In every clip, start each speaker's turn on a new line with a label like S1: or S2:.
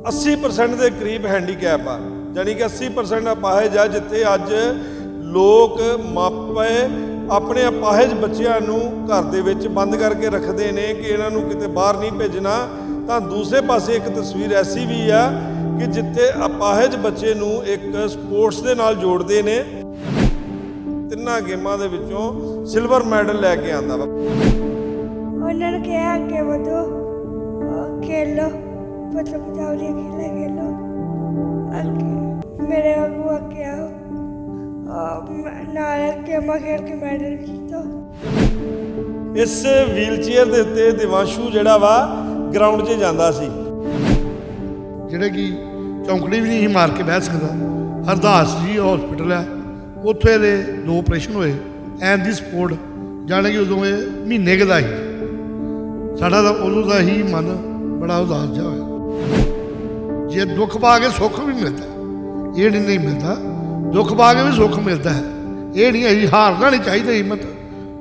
S1: 80% ਦੇ ਕਰੀਬ ਹੈਂਡੀਕੈਪ ਆ। ਯਾਨੀ ਕਿ 80% ਅਪਾਹਜ ਆ, ਜਿੱਥੇ ਅੱਜ ਲੋਕ ਮਾਪੇ ਆਪਣੇ ਅਪਾਹਜ ਬੱਚਿਆਂ ਨੂੰ ਘਰ ਦੇ ਵਿੱਚ ਬੰਦ ਕਰਕੇ ਰੱਖਦੇ ਨੇ ਕਿ ਇਹਨਾਂ ਨੂੰ ਕਿਤੇ ਬਾਹਰ ਨਹੀਂ ਭੇਜਣਾ। ਤਾਂ ਦੂਸਰੇ ਪਾਸੇ ਇੱਕ ਤਸਵੀਰ ਐਸੀ ਵੀ ਆ ਕਿ ਜਿੱਥੇ ਅਪਾਹਜ ਬੱਚੇ ਨੂੰ ਇੱਕ ਸਪੋਰਟਸ ਦੇ ਨਾਲ ਜੋੜਦੇ ਨੇ। ਤਿੰਨਾਂ ਗੇਮਾਂ ਦੇ ਵਿੱਚੋਂ ਸਿਲਵਰ ਮੈਡਲ ਲੈ ਕੇ ਆਂਦਾ ਵਾ।
S2: ਉਹਨਾਂ ਨੇ ਕਿਹਾ, ਅੱਗੇ ਵਧੋ। ਪਤਾ ਪਤਾਵਲੀ ਖੇਲੇ ਖੇਲੋ ਅੱਗੇ ਮੇਰੇ ਅੱਗੂ ਅੱਗੇ ਆਓ। ਅਹ ਨਾਲ ਗੇਮਾਂ ਖੇਡ ਕੇ ਮੈਡਲ ਜਿੱਤੋ।
S1: ਇਸ ਵੀਲਚੇਅਰ ਦੇ ਉੱਤੇ ਦਿਵਾਂਸ਼ੂ ਜਿਹੜਾ ਵਾ ਗਰਾਊਂਡ 'ਚ ਜਾਂਦਾ ਸੀ।
S3: ਜਿਹੜੇ ਕਿ ਚੌਂਕੜੀ ਵੀ ਨਹੀਂ ਸੀ ਮਾਰ ਕੇ ਬਹਿ ਸਕਦਾ। ਹਰਦਾਸ ਜੀ ਹਸਪੀਟਲ ਹੈ। ਉੱਥੇ ਦੇ ਦੋ ਆਪਰੇਸ਼ਨ ਹੋਏ। ਐਨ ਦੀ ਸਪੋਰਟ ਜਾਣੇ ਕਿ ਉਦੋਂ ਇਹ ਮਹੀਨੇ ਕੁ ਦਾ ਸੀ। ਸਾਡਾ ਤਾਂ ਉਦੋਂ ਦਾ ਹੀ ਮਨ ਬੜਾ ਉਦਾਸ ਜਿਹਾ ਹੋਇਆ। ਜੇ ਦੁੱਖ ਪਾ ਕੇ ਸੁੱਖ ਵੀ ਮਿਲਦਾ, ਇਹ ਨਹੀਂ ਨਹੀਂ ਮਿਲਦਾ। ਦੁੱਖ ਪਾ ਕੇ ਵੀ ਸੁੱਖ ਮਿਲਦਾ ਹੈ। ਇਹ ਨਹੀਂ ਹੈ ਹਾਰਨਾ ਨਹੀਂ ਚਾਹੀਦਾ ਹਿੰਮਤ।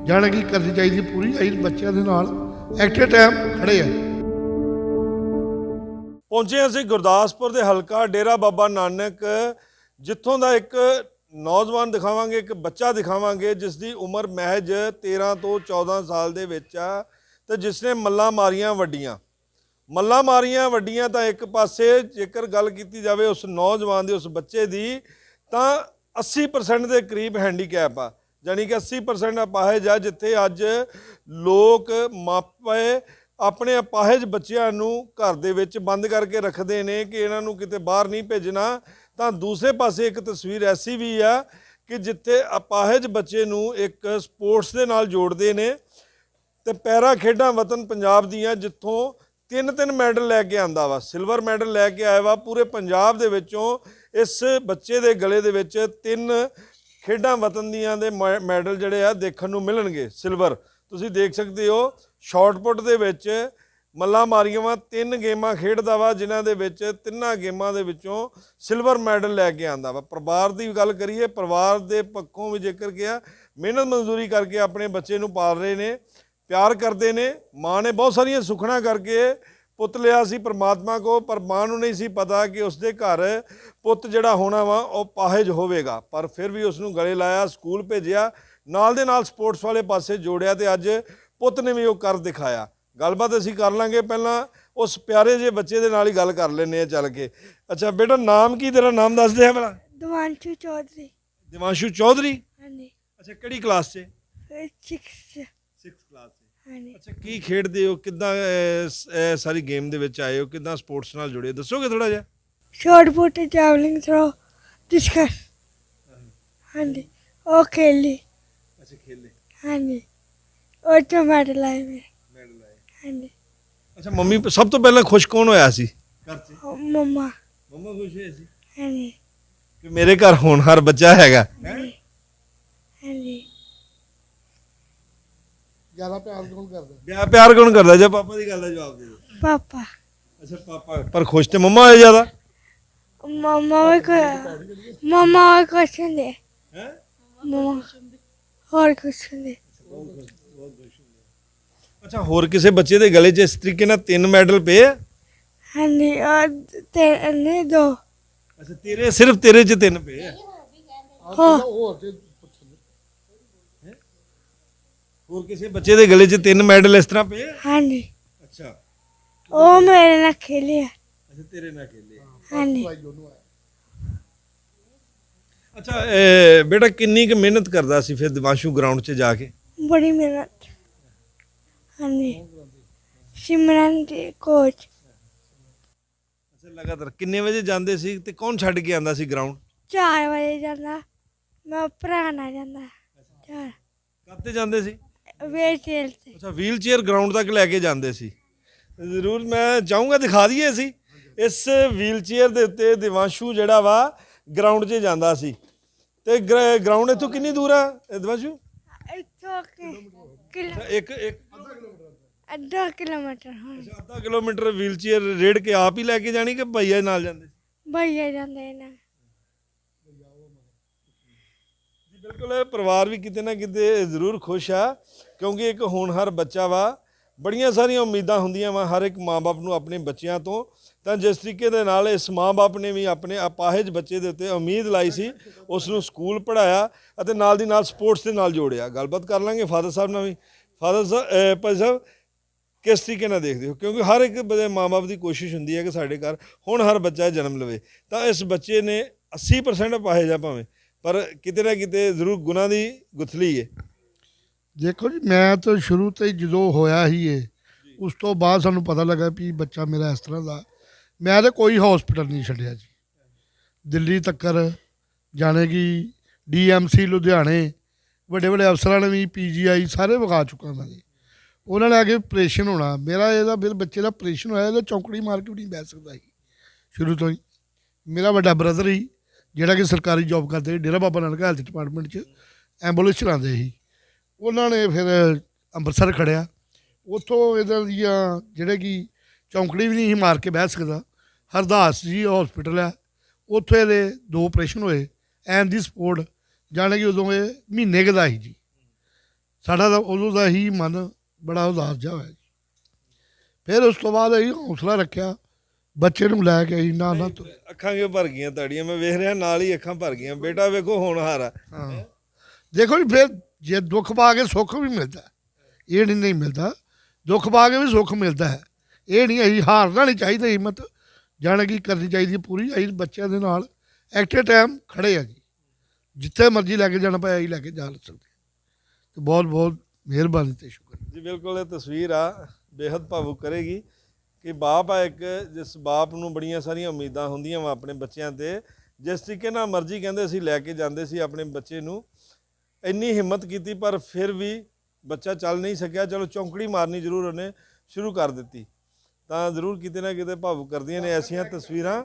S3: ਜਾਣੇ ਕਿ ਕਰਨੀ ਚਾਹੀਦੀ ਪੂਰੀ, ਅਸੀਂ ਬੱਚਿਆਂ ਦੇ ਨਾਲ ਐਕਟਿਵ ਟਾਈਮ ਖੜੇ ਆ
S1: ਪਹੁੰਚੇ ਅਸੀਂ ਗੁਰਦਾਸਪੁਰ ਦੇ ਹਲਕਾ ਡੇਰਾ ਬਾਬਾ ਨਾਨਕ, ਜਿੱਥੋਂ ਦਾ ਇੱਕ ਨੌਜਵਾਨ ਦਿਖਾਵਾਂਗੇ, ਇੱਕ ਬੱਚਾ ਦਿਖਾਵਾਂਗੇ ਜਿਸ ਦੀ ਉਮਰ ਮਹਿਜ 13 ਤੋਂ 14 ਸਾਲ ਦੇ ਵਿੱਚ ਆ ਤੇ ਜਿਸ ਨੇ ਮੱਲਾਂ ਮਾਰੀਆਂ ਵੱਡੀਆਂ। ਮੱਲਾਂ ਮਾਰੀਆਂ ਵੱਡੀਆਂ ਤਾਂ ਇੱਕ ਪਾਸੇ ਜੇਕਰ ਗੱਲ ਕੀਤੀ ਜਾਵੇ ਉਸ ਨੌਜਵਾਨ ਦੀ, ਉਸ ਬੱਚੇ ਦੀ, ਤਾਂ 80% ਦੇ ਕਰੀਬ ਹੈਂਡੀਕੈਪ ਆ। ਯਾਨੀ ਕਿ 80% ਅਪਾਹਜ ਆ, ਜਿੱਥੇ ਅੱਜ ਲੋਕ ਮਾਪੇ ਆਪਣੇ ਅਪਾਹਜ ਬੱਚਿਆਂ ਨੂੰ ਘਰ ਦੇ ਵਿੱਚ ਬੰਦ ਕਰਕੇ ਰੱਖਦੇ ਨੇ ਕਿ ਇਹਨਾਂ ਨੂੰ ਕਿਤੇ ਬਾਹਰ ਨਹੀਂ ਭੇਜਣਾ। ਤਾਂ ਦੂਸਰੇ ਪਾਸੇ ਇੱਕ ਤਸਵੀਰ ਐਸੀ ਵੀ ਆ ਕਿ ਜਿੱਥੇ ਅਪਾਹਜ ਬੱਚੇ ਨੂੰ ਇੱਕ ਸਪੋਰਟਸ ਦੇ ਨਾਲ ਜੋੜਦੇ ਨੇ ਤੇ ਪੈਰਾ ਖੇਡਾਂ ਵਤਨ ਪੰਜਾਬ ਦੀਆਂ, ਜਿੱਥੋਂ ਤਿੰਨ ਤਿੰਨ ਮੈਡਲ ਲੈ ਕੇ ਆਂਦਾ ਵਾ, ਸਿਲਵਰ ਮੈਡਲ ਲੈ ਕੇ ਆਇਆ ਵਾ। ਪੂਰੇ ਪੰਜਾਬ ਦੇ ਵਿੱਚੋਂ ਇਸ ਬੱਚੇ ਦੇ ਗਲੇ ਦੇ ਵਿੱਚ ਤਿੰਨ ਖੇਡਾਂ ਵਤਨ ਦੀਆਂ ਦੇ ਮੈ- ਮੈਡਲ ਜਿਹੜੇ ਆ ਦੇਖਣ ਨੂੰ ਮਿਲਣਗੇ, ਸਿਲਵਰ। ਤੁਸੀਂ ਦੇਖ ਸਕਦੇ ਹੋ ਸ਼ਾਰਟ ਦੇ ਵਿੱਚ ਮੱਲਾ ਮਾਰੀਆਂ ਵਾ, ਤਿੰਨ ਗੇਮਾਂ ਖੇਡਦਾ ਵਾ, ਜਿਨ੍ਹਾਂ ਦੇ ਵਿੱਚ ਤਿੰਨਾਂ ਗੇਮਾਂ ਦੇ ਵਿੱਚੋਂ ਸਿਲਵਰ ਮੈਡਲ ਲੈ ਕੇ ਆਂਦਾ ਵਾ। ਪਰਿਵਾਰ ਦੀ ਗੱਲ ਕਰੀਏ, ਪਰਿਵਾਰ ਦੇ ਪੱਖੋਂ ਵੀ ਜੇਕਰ ਕਿਹਾ, ਮਿਹਨਤ ਮਜ਼ਦੂਰੀ ਕਰਕੇ ਆਪਣੇ ਬੱਚੇ ਨੂੰ ਪਾਲ ਰਹੇ ਨੇ। ਪਿਆਰ ਕਰਦੇ ਨੇ ਮਾਂ ਨੇ ਬਹੁਤ ਸਾਰੀਆਂ ਸੁਖਣਾ ਕਰਕੇ ਪੁੱਤ ਲਿਆ ਸੀ ਪ੍ਰਮਾਤਮਾ ਕੋ ਪਰ ਮਾਂ ਨੂੰ ਨਹੀਂ ਸੀ ਪਤਾ ਕਿ ਉਸਦੇ ਘਰ ਪੁੱਤ ਜਿਹੜਾ ਹੋਣਾ ਵਾ ਉਹ ਪਾਹਜ ਹੋਵੇਗਾ। ਪਰ ਫਿਰ ਵੀ ਉਸ ਨੂੰ ਗਲੇ ਲਾਇਆ ਸਕੂਲ ਭੇਜਿਆ ਨਾਲ ਦੇ ਨਾਲ ਸਪੋਰਟਸ ਵਾਲੇ ਪਾਸੇ ਜੋੜਿਆ ਤੇ ਅੱਜ ਪੁੱਤ ਨੇ ਵੀ ਉਹ ਕਰ ਦਿਖਾਇਆ। ਗੱਲਬਾਤ ਅਸੀਂ ਕਰ ਲਾਂਗੇ ਪਹਿਲਾਂ ਉਸ ਪਿਆਰੇ ਜਿਹੇ ਬੱਚੇ ਦੇ ਨਾਲ ਹੀ ਗੱਲ ਕਰ ਲੈਂਦੇ ਆ ਚੱਲ ਕੇ। ਅੱਛਾ ਬੇਟਾ ਨਾਮ ਕੀ ਤੇਰਾ ਨਾਮ ਦੱਸ ਦੇ ਭਲਾ?
S2: ਦਵਾਂਸ਼ੂ ਚੌਧਰੀ।
S1: ਦਿਵਾਂਸ਼ੂ ਚੌਧਰੀ?
S2: ਹਾਂਜੀ।
S1: ਅੱਛਾ ਕਿਹੜੀ ਕਲਾਸ 'ਚ?
S2: ਫਿਰ 6
S1: 6th ਕਲਾਸ
S2: ਹਾਂਜੀ।
S1: ਅੱਛਾ ਕੀ ਖੇਡਦੇ ਹੋ? ਕਿੱਦਾਂ ਅਹ, ਸ- ਇਹ ਸਾਰੀ ਗੇਮ ਦੇ ਵਿੱਚ ਆਏ ਹੋ? ਕਿੱਦਾਂ ਸਪੋਰਟਸ ਨਾਲ ਜੁੜੇ ਹੋ? ਦੱਸੋਗੇ ਥੋੜਾ ਜਿਹਾ?
S2: Shot put javelin throw discus ਹਾਂਜੀ ਉਹ ਖੇਲੀ।
S1: ਅੱਛਾ ਖੇਲੇ।
S2: ਹਾਂਜੀ ਉਹ ਤੋਂ ਮੈਡਲ ਆਏ ਮੇਰੇ।
S1: ਮੈਡਲ ਆਏ
S2: ਹਾਂਜੀ।
S1: ਅੱਛਾ ਮੰਮੀ ਸਭ ਤੋਂ ਪਹਿਲਾਂ ਖੁਸ਼ ਕੌਣ ਹੋਇਆ ਸੀ? ਘਰ 'ਚ।
S2: ਉਹ ਮੰਮਾ।
S1: ਮੰਮਾ ਖੁਸ਼ ਹੋਏ ਸੀ?
S2: ਹਾਂਜੀ।
S1: ਕਿ ਮੇਰੇ ਘਰ ਹੋਣਹਾਰ ਬੱਚਾ ਹੈਗਾ।
S2: ਹਾਂਜੀ।
S3: ਜ਼ਿਆਦਾ ਪਿਆਰ ਕੌਣ ਕਰਦਾ?
S1: ਵਿਆਹ ਪਿਆਰ ਕੌਣ ਕਰਦਾ? ਜੇ ਪਾਪਾ ਦੀ ਗੱਲ ਦਾ ਜਵਾਬ ਦੇ ਦਿਓ।
S2: ਪਾਪਾ।
S1: ਅੱਛਾ ਪਾਪਾ। ਪਰ ਖੁਸ਼ ਤੇ ਮੰਮਾ ਹੋਏ ਜ਼ਿਆਦਾ?
S2: ਮਮਾ ਵੀ ਕੋ ਮਮਾ ਵੀ ਕੁਛ ਹੁੰਦੇ।
S1: ਹੈ?
S2: ਮਮਾ ਹੋਰ ਕੁਛ ਹੁੰਦੇ।
S1: ਅੱਛਾ ਹੋਰ ਕਿਸੇ ਬੱਚੇ ਦੇ ਗਲੇ 'ਚ ਇਸ ਤਰੀਕੇ ਨਾਲ ਤਿੰਨ ਮੈਡਲ ਪਏ ਆ?
S2: ਹਾਂਜੀ ਉਹ ਤੇ ਨੇ ਦੋ।
S1: ਅੱਛਾ ਤੇਰੇ ਸਿਰਫ ਤੇਰੇ 'ਚ ਤਿੰਨ ਪਏ ਆ?
S2: ਹੋ
S3: ਹੋਰ ਤੇ
S1: ਹੋਰ ਕਿਸੇ ਬੱਚੇ ਦੇ ਗਲੇ 'ਚ ਤਿੰਨ ਮੈਡਲ ਇਸ ਤਰ੍ਹਾਂ ਪਏ? ਆ
S2: ਹਾਂਜੀ।
S1: ਅੱਛਾ।
S2: ਉਹ ਮੇਰੇ ਨਾਲ ਖੇਲਿਆ।
S1: ਅੱਛਾ ਤੇਰੇ ਨਾਲ ਖੇਲੇ। ਆ।
S2: ਹਾਂਜੀ।
S1: ਅੱਛਾ ਇਹ ਬੇਟਾ ਕਿੰਨੀ ਕੁ ਮਿਹਨਤ ਕਰਦਾ ਸੀ ਫਿਰ ਦਿਵਾਂਸ਼ੂ ਗਰਾਊਂਡ 'ਚ ਜਾ ਕੇ?
S2: ਬੜੀ ਮਿਹਨਤ। ਹਾਂਜੀ। ਸਿਮਰਨ ਦੇ ਕੋਚ
S1: ਅੱਛਾ ਲਗਾਤਾਰ ਕਿੰਨੇ ਵਜੇ ਜਾਂਦੇ ਸੀ ਤੇ ਕੌਣ ਛੱਡ ਕੇ ਆਂਦਾ ਸੀ ਗਰਾਊਂਡ
S2: 4 ਵਜੇ ਜਾਂਦਾ। ਮੈਂ ਭਰਾ ਨਾਲ ਜਾਂਦਾ। ਚਾਰ।
S1: ਕੱਤੇ ਜਾਂਦੇ ਸੀ?
S2: ਵੇ ਖੇਲ ਤੇ।
S1: ਅੱਛਾ ਵੀਲ ਚੇਅਰ ਗਰਾਊਂਡ ਤੱਕ ਲੈ ਕੇ ਜਾਂਦੇ ਸੀ। ਜ਼ਰੂਰ ਮੈਂ ਚਾਹੂੰਗਾ ਦਿਖਾ ਦਈਏ ਅਸੀਂ। ਇਸ ਵੀਲ ਚੇਅਰ ਦੇ ਉੱਤੇ ਦਿਵਾਂਸ਼ੂ ਜਿਹੜਾ ਵਾ ਗਰਾਊਂਡ 'ਚ ਜਾਂਦਾ ਸੀ। ਤੇ ਗਰਾਊਂਡ ਇੱਥੋਂ ਕਿੰਨੀ ਦੂਰ ਆ ਇਹ ਦਿਵਾਂਸ਼ੂ?
S2: ਇੱਥੋਂ ਕਿ- ਕਿਲੋ
S1: ਅੱਛਾ, ਇੱਕ ਇੱਕ
S2: ਅੱਧਾ ਕਿਲੋਮੀਟਰ ਹੁਣ
S1: ਅੱਛਾ, ਅੱਧਾ ਕਿਲੋਮੀਟਰ ਵੀਲ ਚੇਅਰ ਰੇੜ ਕੇ ਆਪ ਹੀ ਲੈ ਕੇ ਜਾਣੀ ਕਿ ਭਈਆ ਨਾਲ ਜਾਂਦੇ?
S2: ਭਈਆ ਜਾਂਦੇ ਨੇ।
S1: ਜੀ ਬਿਲਕੁਲ ਇਹ ਪਰਿਵਾਰ ਵੀ ਕਿਤੇ ਨਾ ਕਿਤੇ ਜ਼ਰੂਰ ਖੁਸ਼ ਆ। ਕਿਉਂਕਿ ਇੱਕ ਹੋਣਹਾਰ ਬੱਚਾ ਵਾ, ਬੜੀਆਂ ਸਾਰੀਆਂ ਉਮੀਦਾਂ ਹੁੰਦੀਆਂ ਵਾ ਹਰ ਇੱਕ ਮਾਂ-ਬਾਪ ਨੂੰ ਆਪਣੇ ਬੱਚਿਆਂ ਤੋਂ। ਤਾਂ ਜਿਸ ਤਰੀਕੇ ਦੇ ਨਾਲ ਇਸ ਮਾਂ-ਬਾਪ ਨੇ ਵੀ ਆਪਣੇ ਅਪਾਹਜ ਬੱਚੇ ਦੇ ਉੱਤੇ ਉਮੀਦ ਲਾਈ ਸੀ, ਉਸ ਨੂੰ ਸਕੂਲ ਪੜਾਇਆ ਅਤੇ ਨਾਲ ਦੀ ਨਾਲ ਸਪੋਰਟਸ ਦੇ ਨਾਲ ਜੋੜਿਆ। ਗੱਲਬਾਤ ਕਰ ਲਾਂਗੇ ਫਾਦਰ ਸਾਹਿਬ ਨਾਲ ਵੀ। ਫਾਦਰ ਸਾਹਿਬ ਭਾਈ ਸਾਹਿਬ, ਕਿਸ ਤਰੀਕੇ ਨਾਲ ਦੇਖਦੇ ਹੋ? ਕਿਉਂਕਿ ਹਰ ਇੱਕ ਬਦੇ ਮਾਂ-ਬਾਪ ਦੀ ਕੋਸ਼ਿਸ਼ ਹੁੰਦੀ ਹੈ ਕਿ ਸਾਡੇ ਘਰ ਹੁਣ ਹਰ ਬੱਚਾ ਜਨਮ ਲਵੇ। ਤਾਂ ਇਸ ਬੱਚੇ ਨੇ 80% ਅਪਾਹਜ ਆ ਭਾਵੇਂ, ਪਰ ਕਿਤੇ ਨਾ ਕਿਤੇ ਜ਼ਰੂਰ ਗੁਨਾਹ ਦੀ ਗੁਥਲੀ ਹੈ
S3: ਦੇਖੋ ਜੀ ਮੈਂ ਤਾਂ ਸ਼ੁਰੂ ਤੋਂ ਹੀ ਜਦੋਂ ਹੋਇਆ ਹੀ ਇਹ ਉਸ ਤੋਂ ਬਾਅਦ ਸਾਨੂੰ ਪਤਾ ਲੱਗਾ ਵੀ ਬੱਚਾ ਮੇਰਾ ਇਸ ਤਰ੍ਹਾਂ ਦਾ। ਮੈਂ ਤਾਂ ਕੋਈ ਹਸਪੀਟਲ ਨਹੀਂ ਛੱਡਿਆ ਜੀ। ਦਿੱਲੀ ਤੱਕਰ ਜਾਣੇ ਕਿ ਡੀਐਮਸੀ ਲੁਧਿਆਣੇ ਵੱਡੇ ਵੱਡੇ ਅਫਸਰਾਂ ਨੇ ਵੀ ਪੀਜੀਆਈ ਸਾਰੇ ਵਿਖਾ ਚੁੱਕਾ ਮੈਂ ਜੀ। ਉਹਨਾਂ ਨੇ ਆ ਕੇ ਆਪਰੇਸ਼ਨ ਹੋਣਾ। ਮੇਰਾ ਇਹਦਾ ਫਿਰ ਬੱਚੇ ਦਾ ਆਪਰੇਸ਼ਨ ਹੋਇਆ ਇਹਦਾ ਚੌਂਕੜੀ ਮਾਰ ਕੇ ਨਹੀਂ ਬਹਿ ਸਕਦਾ ਸੀ ਸ਼ੁਰੂ ਤੋਂ ਹੀ। ਮੇਰਾ ਵੱਡਾ ਬ੍ਰਦਰ ਹੀ ਜਿਹੜਾ ਕਿ ਸਰਕਾਰੀ ਜੌਬ ਕਰਦੇ ਸੀ, ਡੇਰਾ ਬਾਬਾ ਨਾਨਕ ਹੈਲਥ ਡਿਪਾਰਟਮੈਂਟ 'ਚ ਐਂਬੂਲੈਂਸ ਚਲਾਉਂਦੇ ਸੀ। ਉਹਨਾਂ ਨੇ ਫਿਰ ਅੰਮ੍ਰਿਤਸਰ ਖੜਿਆ। ਉੱਥੋਂ ਇਹਨਾਂ ਦੀਆਂ ਜਿਹੜੇ ਕਿ ਚੌਂਕੜੀ ਵੀ ਨਹੀਂ ਸੀ ਮਾਰ ਕੇ ਬਹਿ ਸਕਦਾ ਹਰਦਾਸ ਜੀ ਹਸਪੀਟਲ ਆ ਉੱਥੇ ਇਹਦੇ ਦੋ ਆਪਰੇਸ਼ਨ ਹੋਏ ਐਨ ਦੀ ਸਪੋਰਟ ਜਾਣੇ ਕਿ ਉਦੋਂ ਇਹ ਮਹੀਨੇ ਕੁ ਦਾ ਸੀ ਜੀ। ਸਾਡਾ ਤਾਂ ਉਦੋਂ ਦਾ ਹੀ ਮਨ ਬੜਾ ਉਦਾਸ ਜਿਹਾ ਹੋਇਆ ਜੀ। ਫਿਰ ਉਸ ਤੋਂ ਬਾਅਦ ਅਸੀਂ ਹੌਸਲਾ ਰੱਖਿਆ ਬੱਚੇ ਨੂੰ ਲੈ ਕੇ ਅਸੀਂ ਨਾ ਨਾ
S1: ਅੱਖਾਂ ਕਿਉਂ ਭਰ ਗਈਆਂ ਤੁਹਾਡੀਆਂ ਮੈਂ ਵੇਖ ਰਿਹਾ ਨਾਲ ਹੀ ਅੱਖਾਂ ਭਰ ਗਈਆਂ। ਬੇਟਾ ਵੇਖੋ ਹੋਣਹਾਰ ਆ
S3: ਹਾਂ। ਦੇਖੋ ਜੀ ਫਿਰ ਜੇ ਦੁੱਖ ਪਾ ਕੇ ਸੁੱਖ ਵੀ ਮਿਲਦਾ, ਇਹ ਨਹੀਂ ਨਹੀਂ ਮਿਲਦਾ। ਦੁੱਖ ਪਾ ਕੇ ਵੀ ਸੁੱਖ ਮਿਲਦਾ ਹੈ। ਇਹ ਨਹੀਂ ਅਸੀਂ ਹਾਰਨਾ ਨਹੀਂ ਚਾਹੀਦਾ ਹਿੰਮਤ। ਜਾਣ ਕੀ ਕਰਨੀ ਚਾਹੀਦੀ ਹੈ ਪੂਰੀ। ਅਸੀਂ ਬੱਚਿਆਂ ਦੇ ਨਾਲ ਐਟ ਐਕਟੇ ਟਾਈਮ ਖੜੇ ਆ ਜੀ ਜਿੱਥੇ ਮਰਜ਼ੀ ਲੈ ਕੇ ਜਾਣਾ ਪਏ, ਅਸੀਂ ਲੈ ਕੇ ਜਾ ਸਕਦੇ। ਤੇ ਬਹੁਤ ਬਹੁਤ ਮਿਹਰਬਾਨੀ ਤੇ ਸ਼ੁਕਰ
S1: ਜੀ, ਬਿਲਕੁਲ ਇਹ ਤਸਵੀਰ ਆ ਬੇहद ਭਾਵੁਕ ਕਰੇਗੀ ਕਿ ਬਾਪ ਆ ਇੱਕ, ਜਿਸ ਬਾਪ ਨੂੰ ਬੜੀਆਂ ਸਾਰੀਆਂ ਉਮੀਦਾਂ ਹੁੰਦੀਆਂ ਵਾ ਆਪਣੇ ਬੱਚਿਆਂ ਤੇ, ਜਿਸ ਤਰੀਕੇ ਨਾਲ ਮਰਜ਼ੀ ਕਹਿੰਦੇ ਸੀ, ਲੈ ਕੇ ਜਾਂਦੇ ਸੀ ਆਪਣੇ ਬੱਚੇ ਨੂੰ। ਇੰਨੀ ਹਿੰਮਤ ਕੀਤੀ, ਪਰ ਫਿਰ ਵੀ ਬੱਚਾ ਚੱਲ ਨਹੀਂ ਸਕਿਆ। ਚਲੋ, ਚੌਂਕੜੀ ਮਾਰਨੀ ਜ਼ਰੂਰ ਉਹਨੇ ਸ਼ੁਰੂ ਕਰ ਦਿੱਤੀ। ਤਾਂ ਜ਼ਰੂਰ ਕਿਤੇ ਨਾ ਕਿਤੇ ਭਾਵੁਕ ਕਰਦੀਆਂ ਨੇ ਐਸੀਆਂ ਤਸਵੀਰਾਂ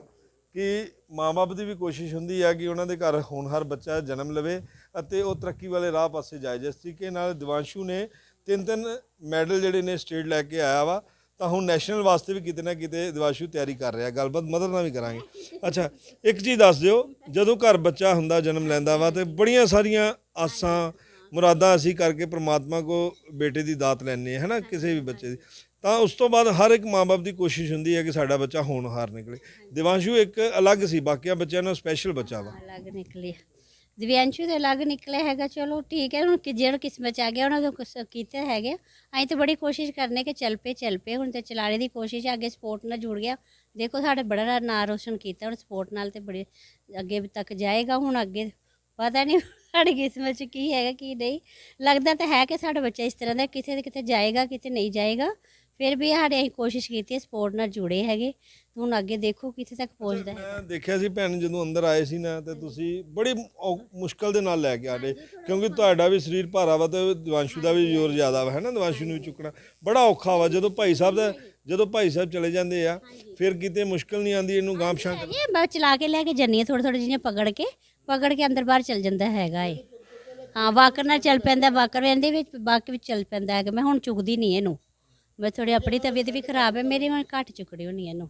S1: ਕਿ ਮਾਪੇ ਦੀ ਵੀ ਕੋਸ਼ਿਸ਼ ਹੁੰਦੀ ਆ ਕਿ ਉਹਨਾਂ ਦੇ ਘਰ ਹੋਣਹਾਰ ਬੱਚਾ ਜਨਮ ਲਵੇ ਅਤੇ ਉਹ ਤਰੱਕੀ ਵਾਲੇ ਰਾਹ ਪਾਸੇ ਜਾਏ। ਜਿਸ ਤਰੀਕੇ ਨਾਲ ਦਿਵਾਂਸ਼ੂ ਨੇ ਤਿੰਨ ਤਿੰਨ ਮੈਡਲ ਜਿਹੜੇ ਨੇ ਸਟੇਟ ਲੈ ਕੇ ਆਇਆ ਵਾ। ਤਾਂ ਹੁਣ ਨੈਸ਼ਨਲ ਵਾਸਤੇ ਵੀ ਕਿਤੇ ਨਾ ਕਿਤੇ ਦਿਵਾਂਸ਼ੂ ਤਿਆਰੀ ਕਰ ਰਿਹਾ, ਗੱਲਬਾਤ ਮਦਰ ਨਾਲ ਵੀ ਕਰਾਂਗੇ। ਅੱਛਾ, ਇੱਕ ਚੀਜ਼ ਦੱਸ ਦਿਓ, ਜਦੋਂ ਘਰ ਬੱਚਾ ਹੁੰਦਾ, ਜਨਮ ਲੈਂਦਾ ਵਾ, ਤੇ ਬੜੀਆਂ ਸਾਰੀਆਂ ਆਸਾਂ, ਮੁਰਾਦਾਂ ਅਸੀਂ ਕਰਕੇ ਪ੍ਰਮਾਤਮਾ ਕੋ ਬੇਟੇ ਦੀ ਦਾਤ ਲੈਣੇ ਹੈ ਨਾ ਕਿਸੇ ਵੀ ਬੱਚੇ ਦੀ। ਤਾਂ ਉਸ ਤੋਂ ਬਾਅਦ ਹਰ ਇੱਕ ਮਾਪੇ ਦੀ ਕੋਸ਼ਿਸ਼ ਹੁੰਦੀ ਹੈ ਕਿ ਸਾਡਾ ਬੱਚਾ ਹੋਣਹਾਰ ਨਿਕਲੇ। ਦਿਵਾਂਸ਼ੂ ਇੱਕ ਅਲੱਗ ਸੀ, ਬਾਕੀਆਂ ਬੱਚਿਆਂ ਨਾਲੋਂ ਸਪੈਸ਼ਲ ਬੱਚਾ ਵਾ।
S4: ਅਲੱਗ ਨਿਕਲੇ ਦਿਵਿਆਂਸ਼ੂ ਦੇ ਅਲੱਗ ਨਿਕਲਿਆ ਹੈਗਾ, ਚਲੋ ਠੀਕ ਹੈ, ਹੁਣ ਕਿ ਜਿਹੜਾ ਕਿਸਮਤ ਚ ਆ ਗਿਆ, ਉਹਨਾਂ ਦਾ ਕੁਛ ਕੀਤਾ ਹੈਗੇ। ਅਸੀਂ ਤਾਂ ਬੜੀ ਕੋਸ਼ਿਸ਼ ਕਰਨੇ ਕਿ ਚੱਲ ਪਏ ਚੱਲ ਪਏ, ਹੁਣ ਤੇ ਚਲਾਣੇ ਦੀ ਕੋਸ਼ਿਸ਼ ਅੱਗੇ ਸਪੋਰਟ ਨਾਲ ਜੁੜ ਗਿਆ। ਦੇਖੋ, ਸਾਡੇ ਬੜਾ ਨਾਂ ਰੋਸ਼ਨ ਕੀਤਾ, ਹੁਣ ਸਪੋਰਟ ਨਾਲ ਤੇ ਬੜੇ ਅੱਗੇ ਤੱਕ ਜਾਏਗਾ, ਹੁਣ ਅੱਗੇ ਪਤਾ ਨਹੀਂ ਸਾਡੀ ਕਿਸਮਤ ਚ ਕੀ ਹੈਗਾ, ਕੀ ਨਹੀਂ। ਲੱਗਦਾ ਤਾਂ ਹੈ ਕਿ ਸਾਡਾ ਬੱਚਾ ਇਸ ਤਰ੍ਹਾਂ ਦਾ ਕਿਤੇ ਕਿਤੇ ਜਾਏਗਾ, ਕਿਤੇ ਨਹੀਂ ਜਾਏਗਾ। ਫਿਰ ਵੀ ਸਾਡੇ ਅਸੀਂ ਕੋਸ਼ਿਸ਼ ਕੀਤੀ ਸਪੋਰਟ ਨਾਲ ਜੁੜੇ ਹੈਗੇ। ਹੁਣ ਅੱਗੇ ਦੇਖੋ ਕਿੱਥੇ ਤੱਕ ਪਹੁੰਚਦਾ ਹੈ
S1: ਮੈਂ ਦੇਖਿਆ ਸੀ ਭੈਣ ਜਦੋਂ ਅੰਦਰ ਆਏ ਸੀ ਨਾ ਤੇ ਤੁਸੀਂ ਬੜੀ ਔ- ਮੁਸ਼ਕਲ ਦੇ ਨਾਲ ਲੈ ਕੇ ਆਏ ਕਿਉਂਕਿ ਤੁਹਾਡਾ ਵੀ ਸਰੀਰ ਭਾਰਾ ਵਾ ਤੇ ਦਿਵਾਂਸ਼ੂ ਦਾ ਵੀ ਜ਼ੋਰ ਜ਼ਿਆਦਾ ਵਾ ਹੈ ਨਾ ਦਿਵਾਂਸ਼ੂ ਨੂੰ ਵੀ ਚੁੱਕਣਾ। ਬੜਾ ਔਖਾ ਵਾ ਜਦੋਂ ਭਾਈ ਸਾਹਿਬ ਦਾ ਜਦੋਂ ਭਾਈ ਸਾਹਿਬ ਚਲੇ ਜਾਂਦੇ ਆ ਫਿਰ ਕਿਤੇ ਮੁਸ਼ਕਲ ਨਹੀਂ ਆਂਦੀ ਇਹਨੂੰ ਗਾਂਪਸ਼ਾਂ ਕਰ
S4: ਇਹ ਮੈਂ ਚਲਾ ਕੇ ਲੈ ਕੇ ਜੰਨੀ ਥੋੜੀ ਥੋੜੀ ਜਿਹੀਆਂ ਪਕੜ ਕੇ ਪਕੜ ਕੇ ਅੰਦਰ ਬਾਹਰ ਚਲ ਜਾਂਦਾ ਹੈਗਾ ਏ। ਹਾਂ ਵਾਕਰ ਨਾਲ ਚੱਲ ਪੈਂਦਾ ਵਾਕਰ ਇਹਦੇ ਵਿੱਚ ਬਾਕੀ ਵਿੱਚ ਚੱਲ ਪੈਂਦਾ ਹੈਗਾ। ਮੈਂ ਹੁਣ ਚੁੱਕਦੀ ਨਹੀਂ ਇਹਨੂੰ। ਮੈਂ ਥੋੜੀ ਆਪਣੀ ਤਬੀਅਤ ਵੀ ਖਰਾਬ ਹੈ ਮੇਰੀ ਹੁਣ ਘੱਟ ਚੁੱਕੜੀ ਹੋਣੀ ਇਹਨੂੰ।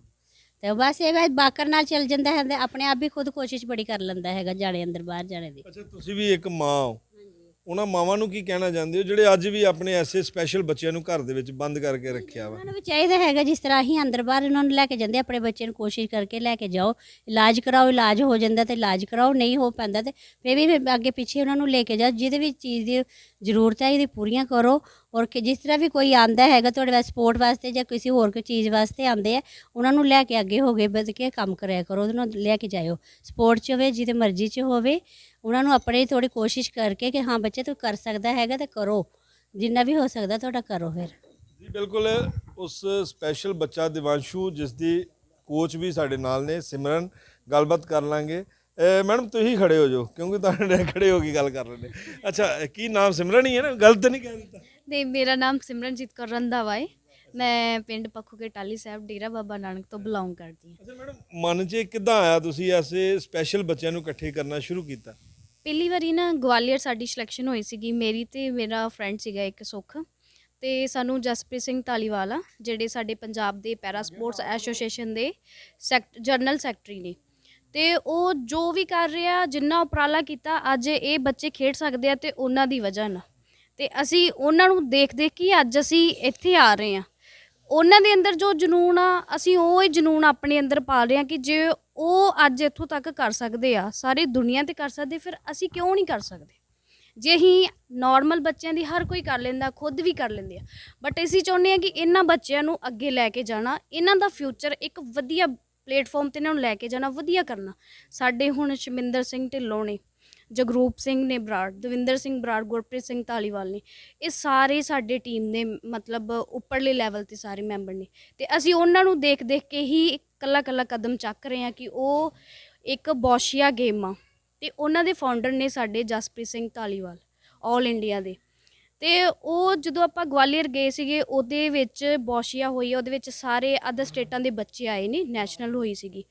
S4: ਤੇ ਬਸ ਇਹ ਵੀ ਬਾਕਰ ਨਾਲ ਚੱਲ ਜਾਂਦਾ ਹੈ ਤੇ ਆਪਣੇ ਆਪ ਵੀ ਖੁਦ ਕੋਸ਼ਿਸ਼ ਬੜੀ ਕਰ ਲੈਂਦਾ ਹੈਗਾ ਜਾਣੇ ਅੰਦਰ ਬਾਹਰ ਜਾਣੇ ਦੀ।
S1: ਅੱਛਾ ਤੁਸੀਂ ਵੀ ਇੱਕ ਮਾਂ ਹੋ। ਉਹਨਾਂ ਮਾਵਾਂ ਨੂੰ ਕੀ ਕਹਿਣਾ ਚਾਹੁੰਦੇ ਹੋ? ਜਿਹੜੇ ਅੱਜ ਵੀ ਆਪਣੇ ਐਸੇ ਸਪੈਸ਼ਲ ਬੱਚਿਆਂ ਨੂੰ ਘਰ ਦੇ ਵਿੱਚ ਬੰਦ ਕਰਕੇ ਰੱਖਿਆ ਵਾ।
S4: ਉਹਨਾਂ ਨੂੰ ਵੀ ਚਾਹੀਦਾ ਹੈਗਾ ਜਿਸ ਤਰ੍ਹਾਂ ਅਸੀਂ ਅੰਦਰ ਬਾਹਰ ਉਹਨਾਂ ਨੂੰ ਲੈ ਕੇ ਜਾਂਦੇ ਆਪਣੇ ਬੱਚੇ ਨੂੰ ਕੋਸ਼ਿਸ਼ ਕਰਕੇ ਲੈ ਕੇ ਜਾਓ। ਇਲਾਜ ਕਰਾਓ ਇਲਾਜ ਹੋ ਜਾਂਦਾ ਤੇ ਇਲਾਜ ਕਰਾਓ ਨਹੀਂ ਹੋ ਪੈਂਦਾ ਤੇ ਫਿਰ ਵੀ ਅੱਗੇ ਪਿੱਛੇ ਉਹਨਾਂ ਨੂੰ ਲੈ ਕੇ ਜਾਓ। ਜਿਹਦੇ ਵੀ ਚੀਜ਼ ਦੀ ਜ਼ਰੂਰਤ ਹੈ ਇਹਦੀ ਪੂਰੀਆਂ ਕਰੋ। ਔਰ ਕਿ ਜਿਸ ਤਰ੍ਹਾਂ ਵੀ ਕੋਈ ਆਂਦਾ ਹੈਗਾ ਤੁਹਾਡੇ ਵਾਸਤੇ ਸਪੋਰਟ ਵਾਸਤੇ ਜਾਂ ਕਿਸੇ ਹੋਰ ਕੋਈ ਚੀਜ਼ ਵਾਸਤੇ ਆਂਦੇ ਆ, ਉਹਨਾਂ ਨੂੰ ਲੈ ਕੇ ਅੱਗੇ ਹੋ ਗਏ ਵਧ ਕੇ ਕੰਮ ਕਰਿਆ ਕਰੋ ਉਹਦੇ ਨਾਲ ਲੈ ਕੇ ਜਾਇਓ। ਸਪੋਰਟ 'ਚ ਹੋਵੇ, ਜਿਹਦੇ ਮਰਜ਼ੀ 'ਚ ਹੋਵੇ, ਉਹਨਾਂ ਨੂੰ ਆਪਣੇ ਥੋੜੀ ਕੋਸ਼ਿਸ਼ ਕਰਕੇ ਕਿ ਹਾਂ ਬੱਚੇ ਤੂੰ ਕਰ ਸਕਦਾ ਹੈਗਾ ਤੇ ਕਰੋ, ਜਿੰਨਾ ਵੀ ਹੋ ਸਕਦਾ ਤੁਹਾਡਾ ਕਰੋ ਫਿਰ।
S1: ਜੀ, ਬਿਲਕੁਲ ਉਸ ਸਪੈਸ਼ਲ ਬੱਚਾ ਦਿਵਾਂਸ਼ੂ ਜਿਸ ਦੀ ਕੋਚ ਵੀ ਸਾਡੇ ਨਾਲ ਨੇ, ਸਿਮਰਨ, ਗੱਲਬਾਤ ਕਰ ਲਾਂਗੇ। ਮੈਡਮ ਤੁਸੀਂ ਖੜੇ ਹੋ ਜਾਓ, ਕਿਉਂਕਿ ਤੁਹਾਡੇ ਖੜੇ ਹੋ ਕੇ ਗੱਲ ਕਰ ਰਹੇ ਨੇ ਅੱਛਾ, ਕੀ ਨਾਮ ਸਿਮਰਨ ਹੀ ਹੈ ਨਾ? ਗਲਤ ਨਹੀਂ ਕਹਿ ਦਿੱਤਾ।
S5: ਨਹੀਂ ਮੇਰਾ ਨਾਮ ਸਿਮਰਨਜੀਤ ਕੌਰ ਰੰਧਾਵਾ ਹੈ ਮੈਂ ਪਿੰਡ ਪੱਖੂਕੇ ਟਾਲੀ ਸਾਹਿਬ ਡੇਰਾ ਬਾਬਾ ਨਾਨਕ ਤੋਂ ਬਿਲੋਂਗ ਕਰਦੀ ਹਾਂ।
S1: ਅੱਛਾ ਮੈਡਮ ਮਨ 'ਚ ਕਿੱਦਾਂ ਆਇਆ ਤੁਸੀਂ ਐਸੇ ਸਪੈਸ਼ਲ ਬੱਚਿਆਂ ਨੂੰ ਇਕੱਠੇ ਕਰਨਾ ਸ਼ੁਰੂ ਕੀਤਾ?
S5: ਪਹਿਲੀ ਵਾਰੀ ਨਾ ਗਵਾਲੀਅਰ ਸਾਡੀ ਸਿਲੈਕਸ਼ਨ ਹੋਈ ਸੀਗੀ। ਮੇਰੀ ਤੇ ਮੇਰਾ ਫਰੈਂਡ ਸੀਗਾ ਇੱਕ ਸੁਖ ਤੇ ਸਾਨੂੰ ਜਸਪ੍ਰੀਤ ਸਿੰਘ ਧਾਲੀਵਾਲਾ ਜਿਹੜੇ ਸਾਡੇ ਪੰਜਾਬ ਦੇ ਪੈਰਾ ਸਪੋਰਟਸ ਐਸੋਸੀਏਸ਼ਨ ਦੇ ਜਨਰਲ ਸੈਕਟਰੀ ਨੇ। ਤੇ ਉਹ ਜੋ ਵੀ ਕਰ ਰਿਹਾ ਜਿੰਨਾ ਉਪਰਾਲਾ ਕੀਤਾ ਅੱਜ ਇਹ ਬੱਚੇ ਖੇਡ ਸਕਦੇ ਆ ਤੇ ਉਹਨਾਂ ਦੀ ਵਜ੍ਹਾ ਨਾਲ। ਤੇ ਅਸੀਂ ਉਹਨਾਂ ਨੂੰ ਦੇਖ ਦੇਖ ਕੇ ਹੀ ਅੱਜ ਅਸੀਂ ਇੱਥੇ ਆ ਰਹੇ ਹਾਂ। ਉਹਨਾਂ ਦੇ ਅੰਦਰ ਜੋ ਜਨੂਨ ਆ, ਅਸੀਂ ਉਹ ਹੀ ਜਨੂਨ ਆਪਣੇ ਅੰਦਰ ਪਾਲ ਰਹੇ ਹਾਂ ਕਿ ਜੇ ਉਹ ਅੱਜ ਇੱਥੋਂ ਤੱਕ ਕਰ ਸਕਦੇ ਆ, ਸਾਰੀ ਦੁਨੀਆ ਤੇ ਕਰ ਸਕਦੇ, ਫਿਰ ਅਸੀਂ ਕਿਉਂ ਨਹੀਂ ਕਰ ਸਕਦੇ? ਜੇ ਹੀ ਨਾਰਮਲ ਬੱਚਿਆਂ ਦੀ ਹਰ ਕੋਈ ਕਰ ਲੈਂਦਾ, ਖੁਦ ਵੀ ਕਰ ਲੈਂਦੇ ਆ ਬਟ ਅਸੀਂ ਚਾਹੁੰਦੇ ਆ ਕਿ ਇਹਨਾਂ ਬੱਚਿਆਂ ਨੂੰ ਅੱਗੇ ਲੈ ਕੇ ਜਾਣਾ, ਇਹਨਾਂ ਦਾ ਫਿਊਚਰ ਇੱਕ ਵਧੀਆ ਪਲੇਟਫਾਰਮ ਤੇ ਇਹਨਾਂ ਨੂੰ ਲੈ ਕੇ ਜਾਣਾ, ਵਧੀਆ ਕਰਨਾ। ਸਾਡੇ ਹੁਣ ਸ਼ਮਿੰਦਰ ਸਿੰਘ ਢਿੱਲੋਂ ਨੇ ਜਗਰੂਪ ਸਿੰਘ ਨੇ ਬਰਾੜ ਦਵਿੰਦਰ ਸਿੰਘ ਬਰਾੜ ਗੁਰਪ੍ਰੀਤ ਸਿੰਘ ਧਾਲੀਵਾਲ ਨੇ ਇਹ ਸਾਰੇ ਸਾਡੇ ਟੀਮ ਦੇ ਮਤਲਬ ਉੱਪਰਲੇ ਲੈਵਲ ਤੇ ਸਾਰੇ ਮੈਂਬਰ ਨੇ। ਤੇ ਅਸੀਂ ਉਹਨਾਂ ਨੂੰ ਦੇਖ ਦੇਖ ਕੇ ਹੀ ਇਕੱਲਾ ਇਕੱਲਾ ਕਦਮ ਚੱਕ ਰਹੇ ਹਾਂ ਕਿ ਉਹ ਇੱਕ ਬੋਸ਼ੀਆ ਗੇਮ ਆ। ਤੇ ਉਹਨਾਂ ਦੇ ਫਾਊਂਡਰ ਨੇ ਸਾਡੇ ਜਸਪ੍ਰੀਤ ਸਿੰਘ ਧਾਲੀਵਾਲ 올 ਇੰਡੀਆ ਦੇ। ਤੇ ਉਹ ਜਦੋਂ ਆਪਾਂ ਗਵਾਲੀਅਰ ਗਏ ਸੀਗੇ ਉਹਦੇ ਵਿੱਚ ਬੋਸ਼ੀਆ ਹੋਈ ਆ, ਉਹਦੇ ਵਿੱਚ ਸਾਰੇ ਅਦਰ ਸਟੇਟਾਂ ਦੇ ਬੱਚੇ ਆਏ ਨੇ ਨੈਸ਼ਨਲ ਹੋਈ ਸੀਗੀ।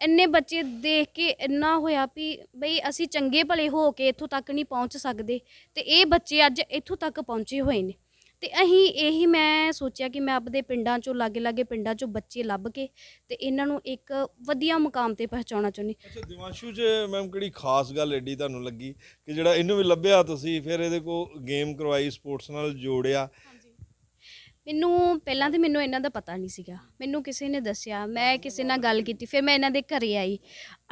S5: ਇੰਨੇ ਬੱਚੇ ਦੇਖ ਕੇ ਇੰਨਾ ਹੋਇਆ ਵੀ ਬਈ ਅਸੀਂ ਚੰਗੇ ਭਲੇ ਹੋ ਕੇ ਇੱਥੋਂ ਤੱਕ ਨਹੀਂ ਪਹੁੰਚ ਸਕਦੇ ਤੇ ਇਹ ਬੱਚੇ ਅੱਜ ਇੱਥੋਂ ਤੱਕ ਪਹੁੰਚੇ ਹੋਏ ਨੇ। ਤੇ ਅਹੀਂ ਇਹੀ ਮੈਂ ਸੋਚਿਆ ਕਿ ਮੈਂ ਆਪਦੇ ਪਿੰਡਾਂ ਚੋਂ ਲਾਗੇ ਲਾਗੇ ਪਿੰਡਾਂ ਚੋਂ ਬੱਚੇ ਲੱਭ ਕੇ ਤੇ ਇਹਨਾਂ ਨੂੰ ਇੱਕ ਵਧੀਆ ਮੁਕਾਮ ਤੇ ਪਹੁੰਚਾਉਣਾ ਚਾਹੁੰਦੀ।
S1: ਅੱਛਾ, ਦਿਵਾਂਸ਼ੂ ਚ ਮੈਮ ਕਿਹੜੀ ਖਾਸ ਗੱਲ ਐਡੀ ਤੁਹਾਨੂੰ ਲੱਗੀ ਕਿ ਜਿਹੜਾ ਇਹਨੂੰ ਵੀ ਲੱਭਿਆ ਤੁਸੀਂ, ਫਿਰ ਇਹਦੇ ਕੋ ਗੇਮ ਕਰਵਾਈ, ਸਪੋਰਟਸ ਨਾਲ ਜੋੜਿਆ
S5: ਮੈਨੂੰ ਪਹਿਲਾਂ ਤਾਂ ਮੈਨੂੰ ਇਹਨਾਂ ਦਾ ਪਤਾ ਨਹੀਂ ਸੀਗਾ। ਮੈਨੂੰ ਕਿਸੇ ਨੇ ਦੱਸਿਆ, ਮੈਂ ਕਿਸੇ ਨਾਲ ਗੱਲ ਕੀਤੀ, ਫਿਰ ਮੈਂ ਇਹਨਾਂ ਦੇ ਘਰੇ ਆਈ,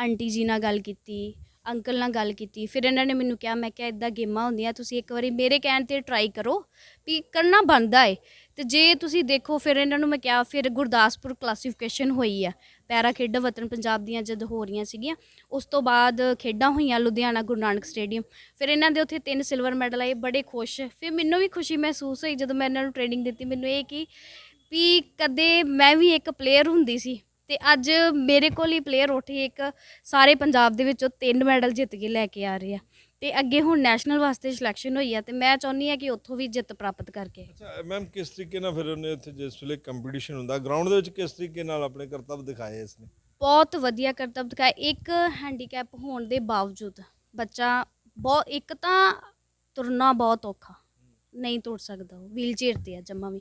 S5: ਆਂਟੀ ਜੀ ਨਾਲ ਗੱਲ ਕੀਤੀ। ਅੰਕਲ ਨਾਲ ਗੱਲ ਕੀਤੀ, ਫਿਰ ਇਹਨਾਂ ਨੇ ਮੈਨੂੰ ਕਿਹਾ, ਮੈਂ ਕਿਹਾ ਇਦਾਂ ਗੇਮਾਂ ਹੁੰਦੀਆਂ, ਤੁਸੀਂ ਇੱਕ ਵਾਰੀ ਮੇਰੇ ਕਹਿਣ ਤੇ ਟਰਾਈ ਕਰੋ ਵੀ ਕਰਨਾ ਬਣਦਾ ਏ। ਤੇ ਜੇ ਤੁਸੀਂ ਦੇਖੋ, ਫਿਰ ਇਹਨਾਂ ਨੂੰ ਮੈਂ ਕਿਹਾ, ਫਿਰ ਗੁਰਦਾਸਪੁਰ ਕਲਾਸੀਫਿਕੇਸ਼ਨ ਹੋਈ ਆ, ਪੈਰਾ ਖੇਡਾਂ ਵਤਨ ਪੰਜਾਬ ਦੀਆਂ ਜਦ ਹੋ ਰਹੀਆਂ ਸੀਗੀਆਂ, ਉਸ ਤੋਂ ਬਾਅਦ ਖੇਡਾਂ ਹੋਈਆਂ ਲੁਧਿਆਣਾ, ਗੁਰੂ ਨਾਨਕ ਸਟੇਡੀਅਮ ਫਿਰ ਇਹਨਾਂ ਦੇ ਉੱਥੇ ਤਿੰਨ ਸਿਲਵਰ ਮੈਡਲ ਆਏ, ਬੜੇ ਖੁਸ਼, ਫਿਰ ਮੈਨੂੰ ਵੀ ਖੁਸ਼ੀ ਮਹਿਸੂਸ ਹੋਈ ਜਦੋਂ ਮੈਂ ਇਹਨਾਂ ਨੂੰ ਟ੍ਰੇਨਿੰਗ ਦਿੱਤੀ, ਮੈਨੂੰ ਇਹ ਕਿ ਵੀ ਕਦੇ ਮੈਂ ਵੀ ਇੱਕ ਪਲੇਅਰ ਹੁੰਦੀ ਸੀ ਤੇ ਅੱਜ ਮੇਰੇ ਕੋਲ ਹੀ ਪਲੇਅਰ ਉੱਠੇ ਇੱਕ ਸਾਰੇ ਪੰਜਾਬ ਦੇ ਵਿੱਚੋਂ ਤਿੰਨ ਮੈਡਲ ਜਿੱਤ ਕੇ ਲੈ ਕੇ ਆ ਰਹੇ ਆ। ਤੇ ਅੱਗੇ ਹੁਣ ਨੈਸ਼ਨਲ ਵਾਸਤੇ ਸਿਲੈਕਸ਼ਨ ਹੋਈ ਆ ਤੇ ਮੈਂ ਚਾਹੁੰਦੀ ਆ ਕਿ ਉੱਥੋਂ ਵੀ ਜਿੱਤ ਪ੍ਰਾਪਤ ਕਰਕੇ।
S1: ਅੱਛਾ ਮੈਮ ਕਿਸ ਤਰੀਕੇ ਨਾਲ ਫਿਰ ਉਹਨੇ ਉੱਥੇ ਜਿਸ ਵੇਲੇ ਕੰਪੀਟੀਸ਼ਨ ਹੁੰਦਾ ਗਰਾਊਂਡ ਦੇ ਵਿੱਚ ਕਿਸ ਤਰੀਕੇ ਨਾਲ ਆਪਣੇ ਕਰਤੱਵ ਦਿਖਾਏ ਇਸਨੇ
S5: ਬਹੁਤ ਵਧੀਆ ਕਰਤੱਵ ਦਿਖਾਇਆ। ਇੱਕ ਹੈਂਡੀਕੈਪ ਹੋਣ ਦੇ ਬਾਵਜੂਦ ਬੱਚਾ ਬਹੁਤ ਇੱਕ ਤਾਂ ਤੁਰਨਾ ਬਹੁਤ ਔਖਾ। ਨਹੀਂ ਤੁਰ ਸਕਦਾ ਉਹ ਵੀਲ ਚੇਅਰ ਤੇ ਆ ਜੰਮਾ ਵੀ।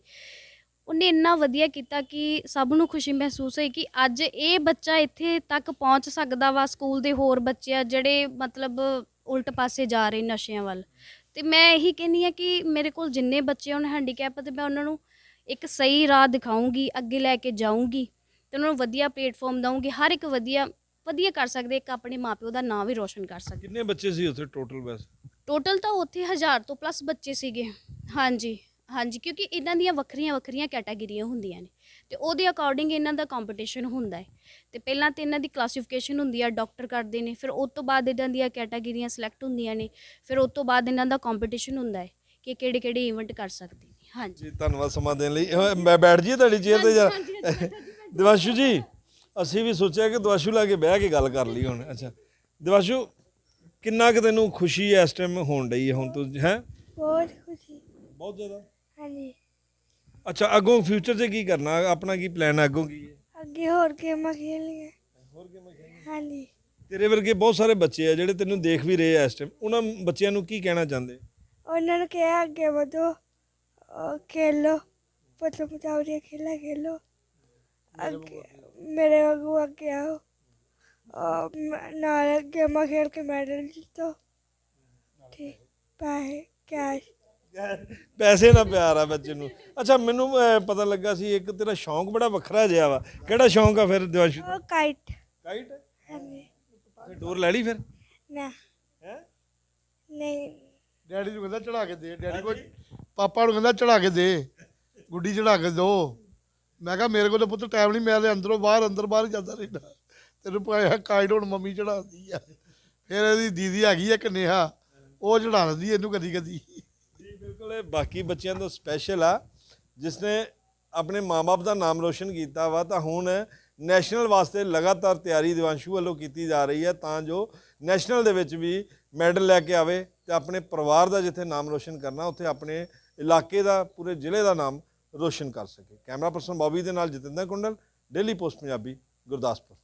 S5: ਉਹਨੇ ਇੰਨਾ ਵਧੀਆ ਕੀਤਾ ਕਿ ਸਭ ਨੂੰ ਖੁਸ਼ੀ ਮਹਿਸੂਸ ਹੋਈ ਕਿ ਅੱਜ ਇਹ ਬੱਚਾ ਇੱਥੇ ਤੱਕ ਪਹੁੰਚ ਸਕਦਾ ਵਾ ਸਕੂਲ ਦੇ ਹੋਰ ਬੱਚੇ ਆ ਜਿਹੜੇ ਮਤਲਬ ਉਲਟ ਪਾਸੇ ਜਾ ਰਹੇ ਨਸ਼ਿਆਂ ਵੱਲ। ਤੇ ਮੈਂ ਇਹੀ ਕਹਿੰਦੀ ਆ ਕਿ ਮੇਰੇ ਕੋਲ ਜਿੰਨੇ ਬੱਚੇ ਹੁਣ ਹੈਂਡੀਕੈਪ ਤੇ ਮੈਂ ਉਹਨਾਂ ਨੂੰ ਇੱਕ ਸਹੀ ਰਾਹ ਦਿਖਾਉਂਗੀ ਅੱਗੇ ਲੈ ਕੇ ਜਾਊਂਗੀ ਤੇ ਉਹਨਾਂ ਨੂੰ ਵਧੀਆ ਪਲੇਟਫਾਰਮ ਦਊਂਗੀ ਹਰ ਇੱਕ ਵਧੀਆ ਵਧੀਆ ਕਰ ਸਕਦੇ ਇੱਕ ਆਪਣੇ ਮਾਪਿਓ ਦਾ ਨਾਂ ਵੀ ਰੋਸ਼ਨ ਕਰ ਸਕਦੇ।
S1: ਕਿੰਨੇ ਬੱਚੇ ਸੀ ਉੱਥੇ ਟੋਟਲ ਬਸ
S5: ਟੋਟਲ ਤਾਂ ਉੱਥੇ 1000 ਤੋਂ ਪਲੱਸ ਬੱਚੇ ਸੀਗੇ। ਹਾਂਜੀ। ਹਾਂਜੀ ਕਿਉਂਕਿ ਇਹਨਾਂ ਦੀਆਂ ਵੱਖਰੀਆਂ ਵੱਖਰੀਆਂ ਕੈਟਾਗਰੀਆਂ ਹੁੰਦੀਆਂ ਨੇ ਤੇ ਉਹਦੇ ਅਕੋਰਡਿੰਗ ਇਹਨਾਂ ਦਾ ਕੰਪੀਟੀਸ਼ਨ ਹੁੰਦਾ ਹੈ। ਤੇ ਪਹਿਲਾਂ ਤੇ ਇਹਨਾਂ ਦੀ ਕਲਾਸੀਫਿਕੇਸ਼ਨ ਹੁੰਦੀ ਆ ਡਾਕਟਰ ਕਰਦੇ ਨੇ ਫਿਰ ਉਸ ਤੋਂ ਬਾਅਦ ਇਹਨਾਂ ਦੀਆਂ ਕੈਟਾਗਰੀਆਂ ਸਿਲੈਕਟ ਹੁੰਦੀਆਂ ਨੇ ਫਿਰ ਉਸ ਤੋਂ ਬਾਅਦ ਇਹਨਾਂ ਦਾ ਕੰਪੀਟੀਸ਼ਨ ਹੁੰਦਾ ਹੈ ਕਿ ਕਿਹੜੇ ਕਿਹੜੇ ਇਵੈਂਟ ਕਰ ਸਕਦੇ ਨੇ। ਹਾਂਜੀ।
S1: ਜੀ ਧੰਨਵਾਦ ਸਮਾਂ ਦੇਣ ਲਈ। ਮੈਂ ਬੈਠ ਜੀ ਤੁਹਾਡੀ ਚੇਅਰ ਤੇ ਜਰਾ ਦਿਵਾਸ਼ੂ ਜੀ ਅਸੀਂ ਵੀ ਸੋਚਿਆ ਕਿ ਦਿਵਾਸ਼ੂ ਲਾ ਕੇ ਬਹਿ ਕੇ ਗੱਲ ਕਰ ਲਈ ਹੁਣ। ਅੱਛਾ ਦਿਵਾਸ਼ੂ ਕਿੰਨਾ ਕਿ ਤੈਨੂੰ ਖੁਸ਼ੀ ਇਸ ਟਾਈਮ ਹੋਣ ਡਈ ਹੈ ਹੁਣ ਤੂੰ ਹੈ?
S2: ਬਹੁਤ ਖੁਸ਼ੀ।
S1: ਬਹੁਤ ਜ਼ਿਆਦਾ।
S2: ਹਾਂਜੀ।
S1: ਅੱਛਾ ਅੱਗੋਂ ਫਿਊਚਰ 'ਚ ਕੀ ਕਰਨਾ? ਆਪਣਾ ਕੀ ਪਲਾਨ ਅੱਗੋਂ ਕੀ ਹੈ?
S2: ਅੱਗੇ ਹੋਰ ਗੇਮਾਂ ਖੇਲਣੀਆਂ।
S1: ਹੋਰ ਗੇਮਾਂ ਖੇਡਣੀਆਂ
S2: ਹਾਂਜੀ।
S1: ਤੇਰੇ ਵਰਗੇ ਬਹੁਤ ਸਾਰੇ ਬੱਚੇ ਆ ਜਿਹੜੇ ਤੈਨੂੰ ਦੇਖ ਵੀ ਰਹੇ ਆ ਇਸ ਟਾਈਮ ਉਹਨਾਂ ਬੱਚਿਆਂ ਨੂੰ ਕੀ ਕਹਿਣਾ ਚਾਹੁੰਦੇ?
S2: ਉਹਨਾਂ ਨੂੰ ਕਿਹਾ ਅੱਗੇ ਵਧੋ ਅਹ ਖੇਲੋ ਪਤਲਾ ਪਤਾਵਰੀਆਂ ਖੇਲਾ ਖੇਲੋ। ਅੱਗੇ ਮੇਰੇ ਵਾਂਗੂ ਅੱਗੇ ਆਓ। ਅਹ ਮ- ਨਾਲ ਗੇਮਾਂ ਖੇਲ ਕੇ ਮੈਡਲ ਜਿੱਤੋ। ਠੀਕ। ਪੈਸੇ ਕੈਸ਼
S1: ਪੈਸੇ ਨਾਲ ਪਿਆਰ ਆ ਬੱਚੇ ਨੂੰ। ਅੱਛਾ ਮੈਨੂੰ ਅਹ, ਪਤਾ ਲੱਗਾ ਸੀ ਇੱਕ ਤੇਰਾ ਸ਼ੌਂਕ ਬੜਾ ਵੱਖਰਾ ਜਿਹਾ ਵਾ। ਕਿਹੜਾ ਸ਼ੌਂਕ ਆ ਫਿਰ ਦਿਵਾਸ਼ੂ
S2: ਉਹ ਕਾਈਟ
S1: ਕਾਈਟ
S2: ਹਾਂਜੀ।
S1: ਡੋਰ ਲੈ ਲਈ ਫਿਰ?
S2: ਨਾ।
S1: ਹੈ?
S2: ਨਹੀਂ।
S3: ਡੈਡੀ ਨੂੰ ਕਹਿੰਦਾ ਚੜਾ ਕੇ ਦੇ। ਡੈਡੀ ਕੋ ਪਾਪਾ ਨੂੰ ਕਹਿੰਦਾ ਚੜਾ ਕੇ ਦੇ। ਗੁੱਡੀ ਚੜਾ ਕੇ ਦੋ। ਮੈਂ ਕਿਹਾ ਮੇਰੇ ਕੋਲ ਤਾਂ ਪੁੱਤ ਟਾਈਮ ਨਹੀਂ ਮੈਂ ਤੇ ਅੰਦਰੋਂ ਬਾਹਰ ਅੰਦਰ ਬਾਹਰ ਹੀ ਜਾਂਦਾ ਰਹਿੰਦਾ। ਤੈਨੂੰ ਪਾਇਆ ਕਾਈਡ ਹੁਣ ਮੰਮੀ ਚੜਾਉਂਦੀ ਆ। ਫਿਰ ਇਹਦੀ ਦੀਦੀ ਹੈਗੀ ਆ ਕਨੇਹਾ ਉਹ ਚੜਾ ਦਿੰਦੀ ਇਹਨੂੰ ਕਦੀ ਕਦੀ
S1: ਜੀ ਬਾਕੀ ਬੱਚਿਆਂ ਤੋਂ ਸਪੈਸ਼ਲ ਆ ਜਿਸ ਨੇ ਆਪਣੇ ਮਾਪੇ ਦਾ ਨਾਮ ਰੋਸ਼ਨ ਕੀਤਾ ਵਾ, ਤਾਂ ਹੁਣ ਨੈਸ਼ਨਲ ਵਾਸਤੇ ਲਗਾਤਾਰ ਤਿਆਰੀ ਦਿਵਾਂਸ਼ੂ ਵੱਲੋਂ ਕੀਤੀ ਜਾ ਰਹੀ ਹੈ ਤਾਂ ਜੋ ਨੈਸ਼ਨਲ ਦੇ ਵਿੱਚ ਵੀ ਮੈਡਲ ਲੈ ਕੇ ਆਵੇ ਤੇ ਆਪਣੇ ਪਰਿਵਾਰ ਦਾ ਜਿੱਥੇ ਨਾਮ ਰੋਸ਼ਨ ਕਰਨਾ, ਉੱਥੇ ਆਪਣੇ ਇਲਾਕੇ ਦਾ, ਪੂਰੇ ਜ਼ਿਲ੍ਹੇ ਦਾ ਨਾਮ ਰੋਸ਼ਨ ਕਰ ਸਕੇ। ਕੈਮਰਾ ਪਰਸਨ ਬੌਬੀ ਦੇ ਨਾਲ ਜਤਿੰਦਰ ਕੁੰਡਲ ਡੇਲੀ ਪੋਸਟ ਪੰਜਾਬੀ, ਗੁਰਦਾਸਪੁਰ।